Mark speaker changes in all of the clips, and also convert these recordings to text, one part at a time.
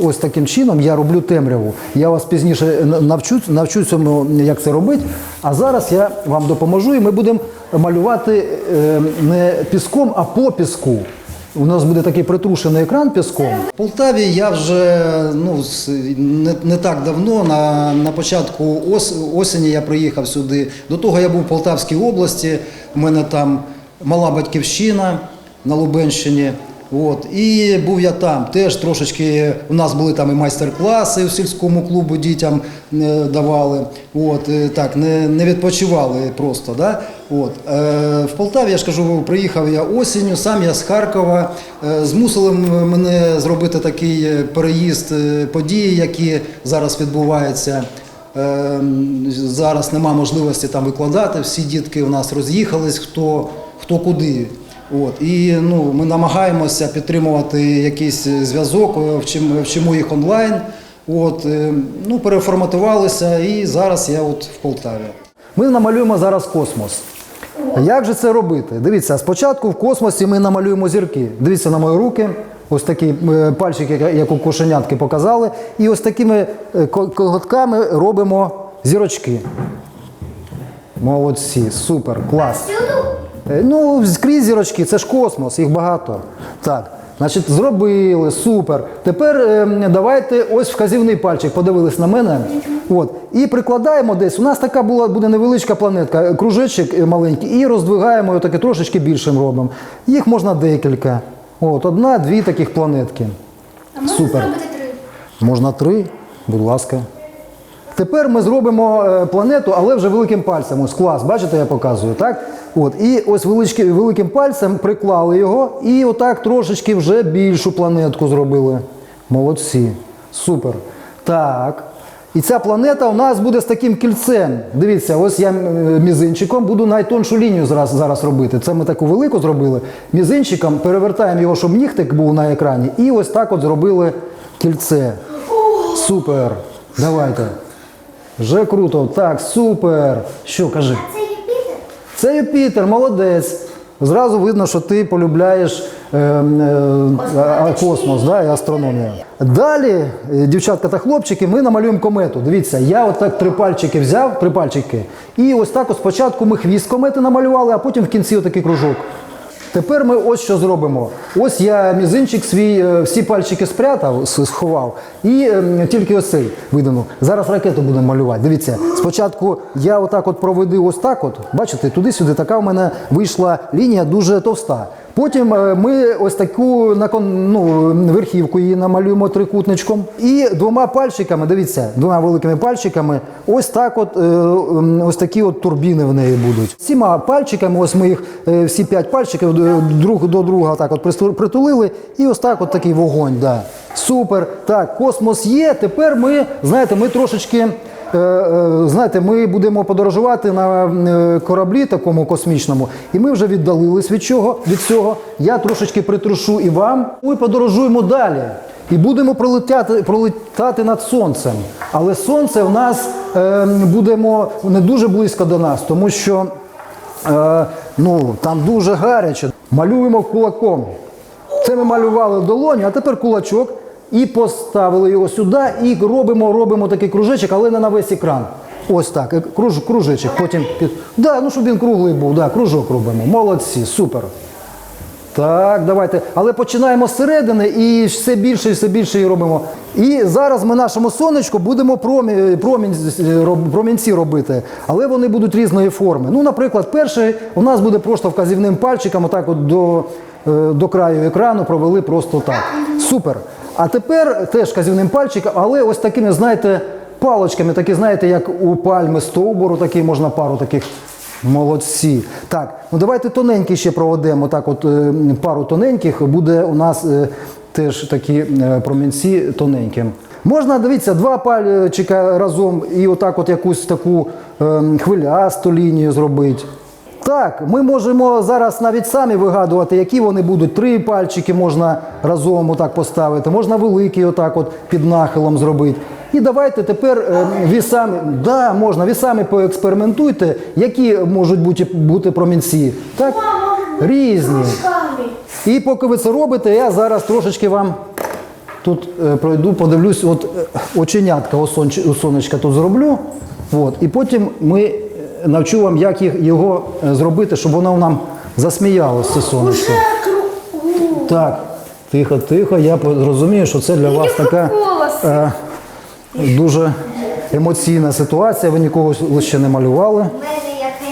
Speaker 1: Ось таким чином я роблю темряву. Я вас пізніше навчу, навчу цьому, як це робити. А зараз я вам допоможу, і ми будемо малювати е, не піском, а по піску. У нас буде такий притрушений екран піском. В Полтаві я вже ну, не, не так давно, на, на початку ос, осені я приїхав сюди. До того я був в Полтавській області, у мене там мала батьківщина на Лубенщині. От. І був я там теж трошечки. У нас були там і майстер-класи у сільському клубу дітям е, давали. От, е, так, не, не відпочивали просто. Да? От. Е, в Полтаві, я ж кажу, приїхав я осінню, сам я з Харкова. Змусили мене зробити такий переїзд події, які зараз відбуваються. Зараз нема можливості там викладати. Всі дітки у нас роз'їхались, хто, хто куди. От. І ну, ми намагаємося підтримувати якийсь зв'язок, е, вчимо, їх онлайн. От, е, ну, переформатувалися і зараз я от в Полтаві. Ми намалюємо зараз космос. Як же це робити? Дивіться, спочатку в космосі ми намалюємо зірки. Дивіться на мої руки. Ось такі е, пальчики, як у кошенятки показали. І ось такими е, коготками робимо зірочки. Молодці, супер, клас. Е, Ну, скрізь зірочки, це ж космос, їх багато. Так, значить, зробили, супер. Тепер е, давайте ось вказівний пальчик, подивились на мене. От. І прикладаємо десь. У нас така була буде невеличка планетка, кружечок е, маленький, і роздвигаємо його таке трошечки більшим робимо. Їх можна декілька. От, одна, дві таких планетки.
Speaker 2: А можна
Speaker 1: Супер.
Speaker 2: зробити три?
Speaker 1: Можна три, будь ласка. Тепер ми зробимо е, планету, але вже великим пальцем. Ось клас, бачите, я показую, так? От, і ось велички- великим пальцем приклали його і отак трошечки вже більшу планетку зробили. Молодці. Супер. Так. І ця планета у нас буде з таким кільцем. Дивіться, ось я е, мізинчиком буду найтоншу лінію зараз, зараз робити. Це ми таку велику зробили. Мізинчиком перевертаємо його, щоб нігтик був на екрані. І ось так от зробили кільце. Супер. Давайте. Вже круто. Так, супер. Що кажи?
Speaker 2: Це Юпітер?
Speaker 1: Це Юпітер, молодець. Зразу видно, що ти полюбляєш е, е, космос да, і астрономію. Далі, е, дівчатка та хлопчики, ми намалюємо комету. Дивіться, я отак три пальчики взяв, три пальчики, і ось так спочатку ми хвіст комети намалювали, а потім в кінці отакий кружок. Тепер ми ось що зробимо. Ось я мізинчик свій, е, всі пальчики спрятав, сховав, і ем, тільки ось цей видану. Зараз ракету будемо малювати. Дивіться, спочатку я отак от проведу ось так от. Бачите, туди-сюди така в мене вийшла лінія дуже товста. Потім е, ми ось таку ну, верхівку її намалюємо трикутничком. І двома пальчиками, дивіться, двома великими пальчиками, ось так от, е, ось такі от турбіни в неї будуть. Всіма пальчиками, ось ми їх е, всі п'ять пальчиків друг до друга так от притулили, і ось так от такий вогонь. Да. Супер. Так, космос є. Тепер ми, знаєте, ми трошечки. Е, е, Знаєте, ми будемо подорожувати на е, кораблі такому космічному, і ми вже віддалились від чого від цього. Я трошечки притрушу і вам. Ми подорожуємо далі. І будемо пролетяти, пролетати над сонцем. Але сонце в нас е, будемо не дуже близько до нас, тому що е, ну, там дуже гаряче. Малюємо кулаком. Це ми малювали долоню, а тепер кулачок. І поставили його сюди, і робимо, робимо такий кружечок, але не на весь екран. Ось так, е, круж, кружечок. Потім під. Да, ну щоб він круглий був, да, кружок робимо. Молодці, супер. Так, давайте. Але починаємо з середини і все більше і все більше її робимо. І зараз ми нашому сонечку будемо промі- промінь, промінці робити, але вони будуть різної форми. Ну, наприклад, перший у нас буде просто вказівним пальчиком, отак от до, е, до краю екрану провели просто так. Супер. А тепер теж вказівним пальчиком, але ось такими, знаєте, палочками, такі, знаєте, як у пальми стовбуру, такі можна пару таких Молодці. Так, ну давайте тоненькі ще проведемо. Так, от е, пару тоненьких буде у нас е, теж такі е, промінці тоненькі. Можна, дивіться, два пальчика разом і отак от якусь таку е, хвилясту лінію зробити. Так, ми можемо зараз навіть самі вигадувати, які вони будуть. Три пальчики можна разом отак поставити, можна великий отак от під нахилом зробити. І давайте тепер е, ви самі, да, можна, ви самі поекспериментуйте, які можуть бути, бути промінці. Так? Різні. І поки ви це робите, я зараз трошечки вам тут е, пройду, подивлюсь, от е, оченятка у, сонечка тут зроблю. От, і потім ми навчу вам, як його е, зробити, щоб воно нам засміялося, це сонечко. Так, тихо, тихо. Я розумію, що це для вас така е, дуже емоційна ситуація. Ви нікого ще не малювали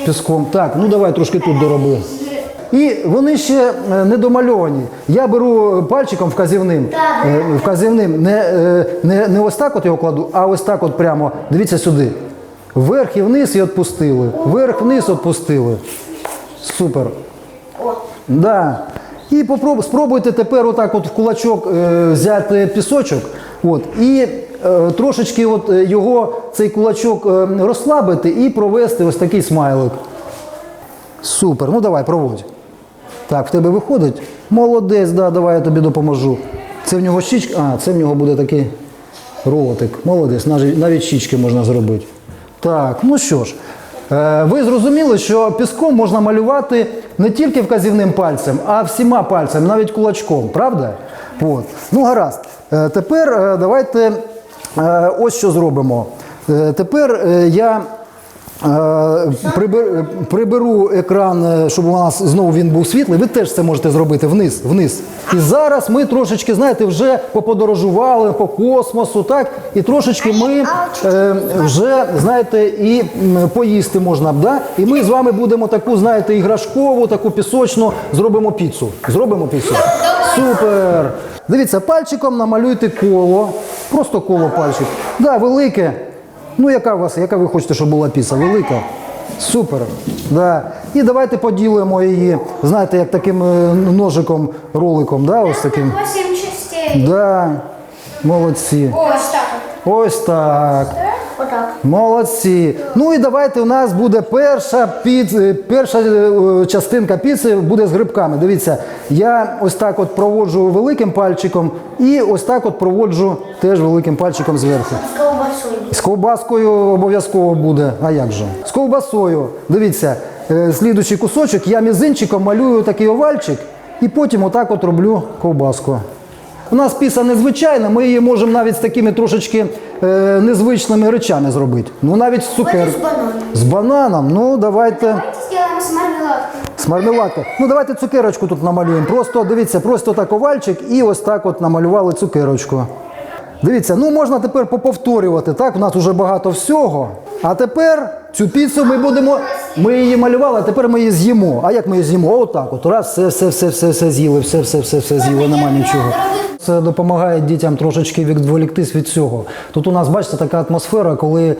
Speaker 1: піском. Так, ну давай трошки тут дороби. І вони ще е, не домальовані. Я беру пальчиком вказівним, е, вказівним не, не, не ось так от його кладу, а ось так от прямо. Дивіться сюди. Вверх і вниз і відпустили. Вверх, вниз відпустили. Супер. Да. І попроб, спробуйте тепер отак от в кулачок е, взяти пісочок от, і е, трошечки от е, його, цей кулачок е, розслабити і провести ось такий смайлик. Супер. Ну давай, проводь. Так, в тебе виходить? Молодець, да, давай я тобі допоможу. Це в нього щічка. А, це в нього буде такий ротик. Молодець, навіть, навіть щічки можна зробити. Так, ну що ж, е, ви зрозуміли, що піском можна малювати не тільки вказівним пальцем, а всіма пальцями, навіть кулачком, правда? От. Ну, гаразд. Е, тепер е, давайте ось що зробимо. Тепер я Приберу екран, е, щоб у нас знову він був світлий. Ви теж це можете зробити вниз, вниз. І зараз ми трошечки, знаєте, вже поподорожували по космосу, так? І трошечки ми е, вже, знаєте, і поїсти можна б, да? І ми з вами будемо таку, знаєте, іграшкову, таку пісочну, зробимо піцу. Зробимо піцу. Супер! Дивіться, пальчиком намалюйте коло. Просто коло пальчик. Да, велике. Ну, яка у вас, яка ви хочете, щоб була піца? Велика? Супер. Да. І давайте поділимо її, знаєте, як таким е, ножиком, роликом, да, ось таким.
Speaker 2: Восемь частей.
Speaker 1: Да. Молодці.
Speaker 2: Ось так.
Speaker 1: Ось так.
Speaker 2: Отак.
Speaker 1: Молодці. Ну і давайте у нас буде перша піц, е, перша е, частинка піци буде з грибками. Дивіться, я ось так от проводжу великим пальчиком і ось так от проводжу теж великим пальчиком зверху.
Speaker 2: З ковбасою.
Speaker 1: З ковбаскою обов'язково буде. А як же? З ковбасою. Дивіться, е, слідуючий кусочок я мізинчиком малюю такий овальчик і потім отак от роблю ковбаску. У нас піса незвичайна, ми її можемо навіть з такими трошечки е, незвичними речами зробити. Ну навіть з цукер.
Speaker 2: з бананом.
Speaker 1: З бананом. Ну давайте.
Speaker 2: Давайте сделаем с мармеладкой.
Speaker 1: З мармеладки. Ну давайте цукерочку тут намалюємо. Просто дивіться, просто так овальчик і ось так от намалювали цукерочку. Дивіться, ну можна тепер поповторювати. Так, у нас вже багато всього. А тепер цю піцу ми будемо. Ми її малювали, а тепер ми її з'їмо. А як ми її з'їмо? Отак. От раз, все, все, все, все, все з'їли, все, все, все, все з'їли, нема нічого. Це допомагає дітям трошечки відволіктись від цього. Тут у нас, бачите, така атмосфера, коли е,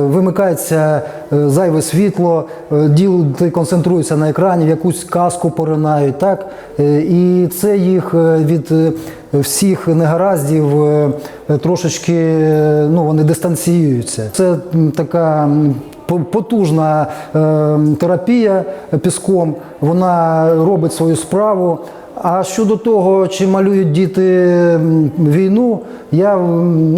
Speaker 1: вимикається е, зайве світло, е, діти концентруються на екрані, в якусь казку поринають. Так? Е, і це їх від всіх негараздів трошечки ну, вони дистанціюються. Це така. Потужна терапія піском, вона робить свою справу. А щодо того, чи малюють діти війну, я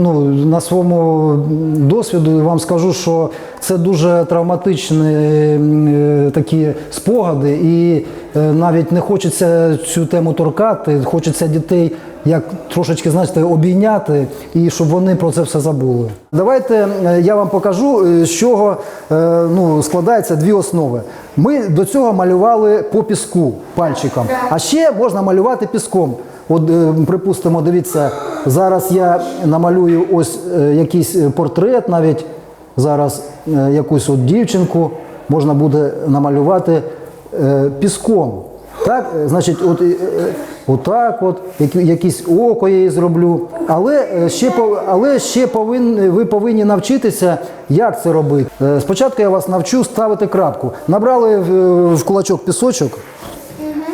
Speaker 1: ну, на своєму досвіду вам скажу, що це дуже травматичні е, такі спогади, і е, навіть не хочеться цю тему торкати, хочеться дітей як трошечки знаєте, обійняти і щоб вони про це все забули. Давайте е, я вам покажу, з чого ну, складаються дві основи. Ми до цього малювали по піску пальчиком, а ще можна малювати піском. От, припустимо, дивіться, зараз я намалюю ось якийсь портрет, навіть зараз е, якусь от дівчинку можна буде намалювати е, піском. Так, е, значить, от, отак, от, які- якісь око я їй зроблю. Але ще, але ще повинні, ви повинні навчитися, як це робити. Спочатку я вас навчу ставити крапку. Набрали в кулачок пісочок,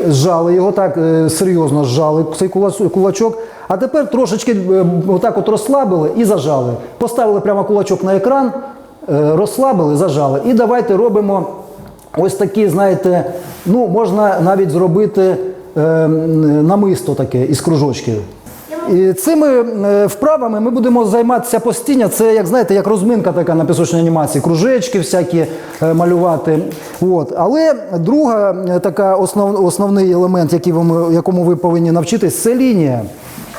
Speaker 1: зжали його так е, серйозно зжали цей кулачок. А тепер трошечки е, отак от розслабили і зажали. Поставили прямо кулачок на екран, е, розслабили, зажали. І давайте робимо ось такі, знаєте, ну можна навіть зробити намисто таке із кружочків. І цими е, вправами ми будемо займатися постійно. Це, як знаєте, як розминка така на пісочній анімації, кружечки всякі е, малювати. От. Але друга е, така основ, основний елемент, який ви, якому ви повинні навчитись, це лінія.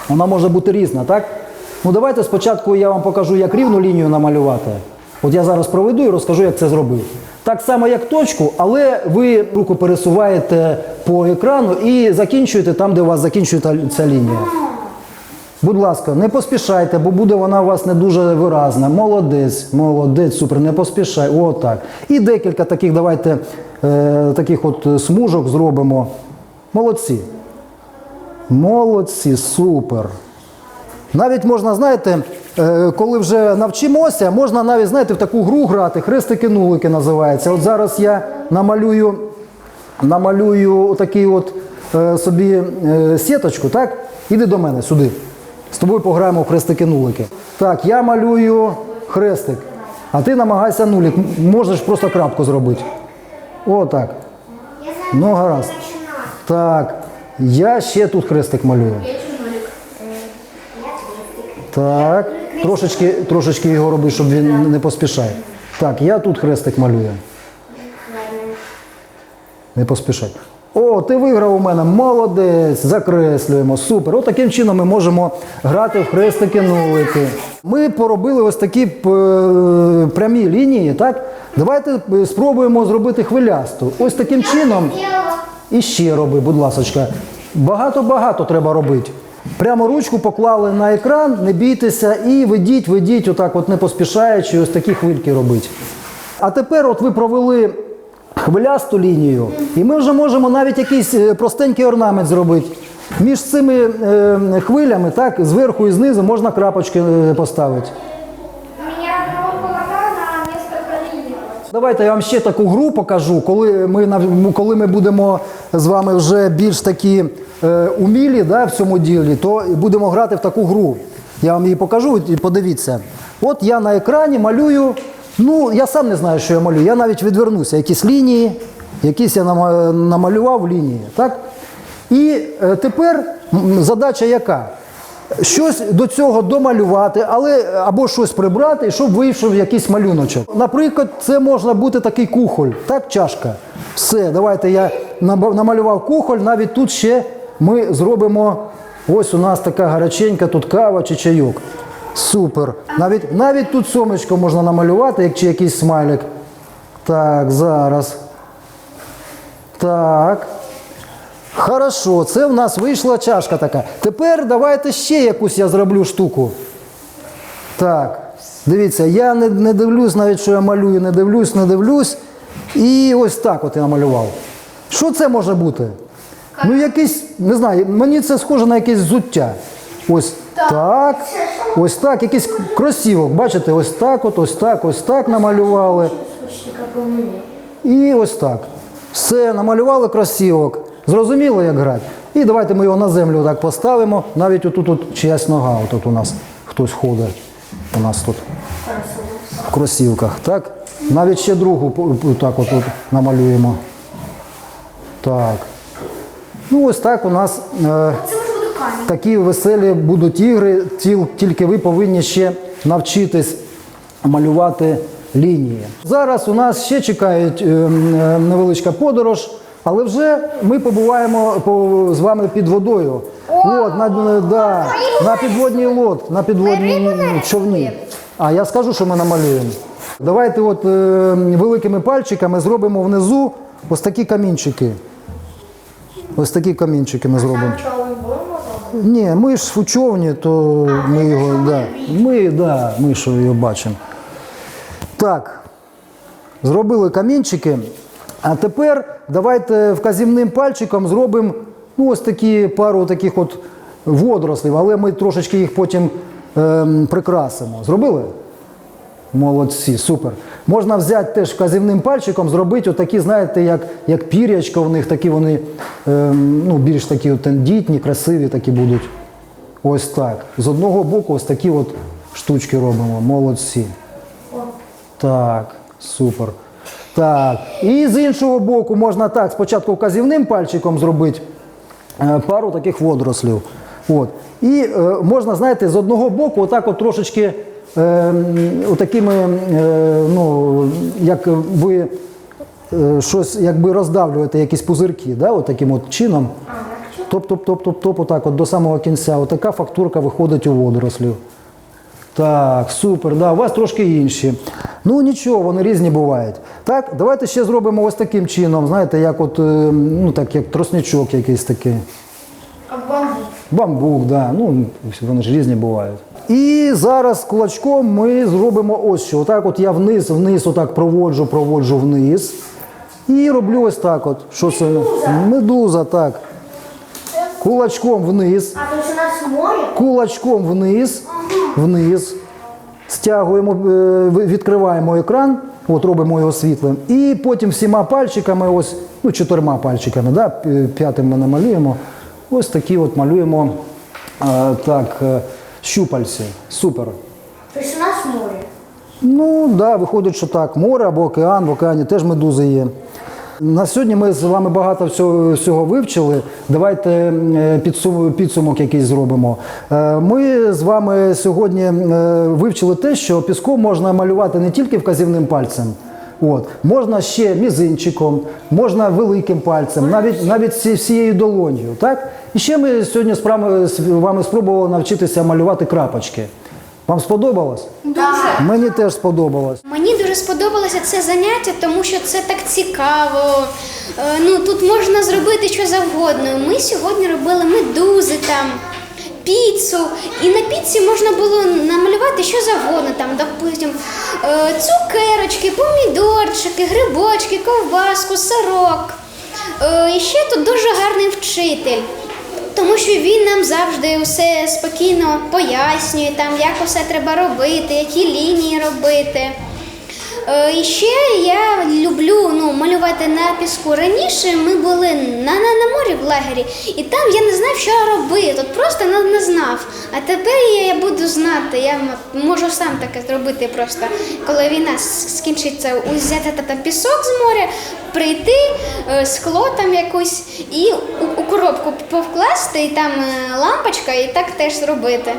Speaker 1: Вона може бути різна, так? Ну давайте спочатку я вам покажу, як рівну лінію намалювати. От я зараз проведу і розкажу, як це зробити. Так само, як точку, але ви руку пересуваєте по екрану і закінчуєте там, де у вас закінчується ця лінія. Будь ласка, не поспішайте, бо буде вона у вас не дуже виразна. Молодець, молодець, супер, не поспішай. О, так. І декілька таких, давайте, е, таких от смужок зробимо. Молодці. Молодці, супер. Навіть можна, знаєте, е, коли вже навчимося, можна навіть, знаєте, в таку гру грати, хрестики-нулики називається. От зараз я намалюю, намалюю такий от е, собі е, сіточку, так? Іди до мене сюди. З тобою пограємо в хрестики-нулики. Так, я малюю хрестик, а ти намагайся нулік. Можеш просто крапку зробити. О, так.
Speaker 2: Я
Speaker 1: Ну, гаразд. Так. Я ще тут хрестик малюю. Так, трошечки, трошечки його роби, щоб він не поспішає. Так, я тут хрестик малюю. Не поспішай. О, ти виграв у мене, молодець, закреслюємо, супер. От таким чином ми можемо грати в хрестики нулики. Ми поробили ось такі прямі лінії, так? Давайте е, спробуємо зробити хвилясту. Ось таким чином. І ще роби, будь ласочка. Багато-багато треба робити. Прямо ручку поклали на екран, не бійтеся, і ведіть, ведіть, отак, от не поспішаючи, ось такі хвильки робити. А тепер от ви провели хвилясту лінію, і ми вже можемо навіть якийсь е, простенький орнамент зробити. Між цими е, хвилями, так, зверху і знизу можна крапочки е, поставити. Давайте я вам ще таку гру покажу, коли ми, коли ми будемо з вами вже більш такі е, умілі да, в цьому ділі, то будемо грати в таку гру. Я вам її покажу і подивіться. От я на екрані малюю. Ну, я сам не знаю, що я малюю. Я навіть відвернуся. Якісь лінії, якісь я намалював лінії. Так? І е, тепер задача яка? Щось до цього домалювати, але або щось прибрати, щоб вийшов якийсь малюночок. Наприклад, це можна бути такий кухоль, так, чашка. Все, давайте я намалював кухоль, навіть тут ще ми зробимо. Ось у нас така гаряченька, тут кава чи чайок. Супер. Навіть, навіть тут сомочко можна намалювати, як чи якийсь смайлик. Так, зараз. Так. Хорошо, це в нас вийшла чашка така. Тепер давайте ще якусь я зроблю штуку. Так, дивіться, я не, не дивлюсь навіть, що я малюю, не дивлюсь, не дивлюсь. І ось так от я намалював. Що це може бути? Ну, якийсь, не знаю, мені це схоже на якесь взуття. Ось так, ось так, якийсь кросівок. Бачите, ось так, от, ось так, ось так намалювали. І ось так. Все, намалювали кросівок. Зрозуміло, як грати. І давайте ми його на землю так поставимо. Навіть отут от чиясь нога, отут у нас хтось ходить. У нас тут в кросівках. Так? Навіть ще другу так от, от намалюємо. Так. Ну, ось так у нас е,
Speaker 2: Це може бути камінь.
Speaker 1: Такі веселі будуть ігри, тільки ви повинні ще навчитись малювати лінії. Зараз у нас ще чекають е, м, е, невеличка подорож, але вже ми побуваємо з вами під водою. От, на, е, да, на підводній лод, на підводній човні. А я скажу, що ми намалюємо. Давайте от е, великими пальчиками зробимо внизу ось такі камінчики. Ось такі камінчики ми зробимо. Ні, ми ж в човні, то ми його, да. Ми, да, ми що його бачимо. Так, зробили камінчики. А тепер давайте вказівним пальчиком зробимо ну, ось такі пару таких от водорослів, але ми трошечки їх потім ем, прикрасимо. Зробили? Молодці, супер. Можна взяти теж вказівним пальчиком, зробити отакі, знаєте, як, як пір'ячко в них, такі вони ем, ну, більш такі тендітні, красиві такі будуть. Ось так. З одного боку ось такі от штучки робимо. Молодці. Так, супер. Так. І з іншого боку можна так, спочатку вказівним пальчиком зробити е, пару таких водорослів. От. І е, можна, знаєте, з одного боку, отак от трошечки е, м, отакими, е, ну, як ви е, щось якби роздавлюєте якісь пузирки, да, от таким от чином. Топ-топ-топ-топ-топ, отак от до самого кінця. Отака фактурка виходить у водорослів. Так, супер, да, у вас трошки інші. Ну нічого, вони різні бувають. Так, давайте ще зробимо ось таким чином, знаєте, як от, е, ну так, як тросничок якийсь такий.
Speaker 2: Бамбук.
Speaker 1: Да. Ну, вони ж різні бувають. І зараз кулачком ми зробимо ось що. Отак от я вниз, вниз, отак проводжу, проводжу вниз. І роблю ось так от. Що це? Медуза, так. Кулачком вниз.
Speaker 2: А то у нас море?
Speaker 1: Кулачком вниз, вниз. Стягуємо, е, відкриваємо екран, от робимо його світлим. І потім всіма пальчиками, ось, ну, чотирма пальчиками, да, п'ятим ми намалюємо. Ось такі от малюємо е, так, е, щупальці. Супер.
Speaker 2: То есть у нас море.
Speaker 1: Ну, так, да, виходить, що так, море або океан, в океані теж медузи є. На сьогодні ми з вами багато всього, всього вивчили. Давайте е, підсум, підсумок якийсь зробимо. Ми з вами сьогодні вивчили те, що піском можна малювати не тільки вказівним пальцем. От. Можна ще мізинчиком, можна великим пальцем, навіть, навіть всією долонью. Так? І ще ми сьогодні з вами спробували навчитися малювати крапочки. Вам сподобалось?
Speaker 2: Дуже.
Speaker 1: Мені теж сподобалось.
Speaker 3: Мені дуже сподобалося це заняття, тому що це так цікаво. Е, Ну тут можна зробити що завгодно. Ми сьогодні робили медузи там. Піцу, і на піці можна було намалювати що завгодно, там, допустим, е, цукерочки, помідорчики, грибочки, ковбаску, сирок. Е, І ще тут дуже гарний вчитель. Тому що він нам завжди все спокійно пояснює, там, як усе треба робити, які лінії робити. Е, І ще я люблю ну, малювати на піску. Раніше ми були на, на, на морі в лагері, і там я не знав, що робити. От просто не, не знав. А тепер я, буду знати. Я можу сам таке зробити просто, коли війна скінчиться, узяти та- пісок з моря, прийти, е, скло там якусь і у, у коробку повкласти, і там е, лампочка, і так теж зробити.